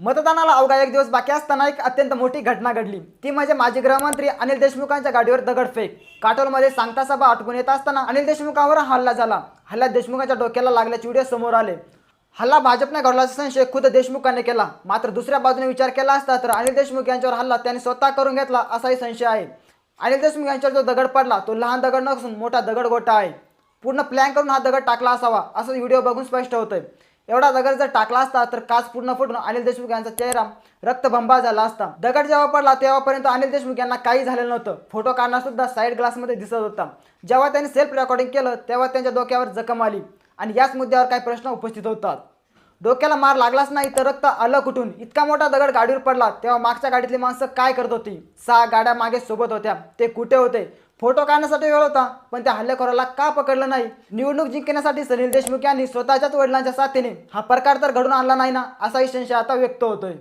मतदानाला अवघा एक दिवस बाकी असताना एक अत्यंत मोठी घटना घडली. ती म्हणजे माजी गृहमंत्री अनिल देशमुखांच्या गाडीवर दगडफेक काटोलमध्ये सांगता सभा आटपून येत असताना अनिल देशमुखांवर हल्ला झाला. हल्ल्यात देशमुखांच्या डोक्याला लागल्याचे व्हिडिओ समोर आले. हल्ला भाजपने घडला संशय खुद देशमुखांनी केला. मात्र दुसऱ्या बाजूने विचार केला असता तर अनिल देशमुख यांच्यावर हल्ला त्यांनी स्वतः करून घेतला असाही संशय आहे. अनिल देशमुख यांच्यावर जो दगड पडला तो लहान दगड नसून मोठा दगड गोटा आहे. पूर्ण प्लॅन करून हा दगड टाकला असावा असं व्हिडिओ बघून स्पष्ट होतंय. एवढा दगड जर टाकला असता तर काच पूर्ण फुटून अनिल देशमुख यांचा चेहरा रक्तभंबा झाला असता. दगड जेव्हा पडला तेव्हापर्यंत अनिल देशमुख यांना काही झालेलं नव्हतं. फोटो काढणार सुद्धा साईड ग्लासमध्ये दिसत होता. जेव्हा त्यांनी सेल्फ रेकॉर्डिंग केलं तेव्हा त्यांच्या डोक्यावर जखम आली. आणि याच मुद्द्यावर काही प्रश्न उपस्थित होतात. डोक्याला मार लागलाच नाही तर रक्त आलं कुठून? इतका मोठा दगड गाडीवर पडला तेव्हा मागच्या गाडीतली माणसं काय करत होती? सहा गाड्या मागे सोबत होत्या. ते कुठे होते? फोटो काढण्यासाठी वेळ होता पण त्या हल्लेखोराला का पकडलं नाही? निवडणूक जिंकण्यासाठी सलील देशमुख यांनी स्वतःच्याच वडिलांच्या साथीने हा प्रकार तर घडून आणला नाही ना असाही संशय आता व्यक्त होतोय.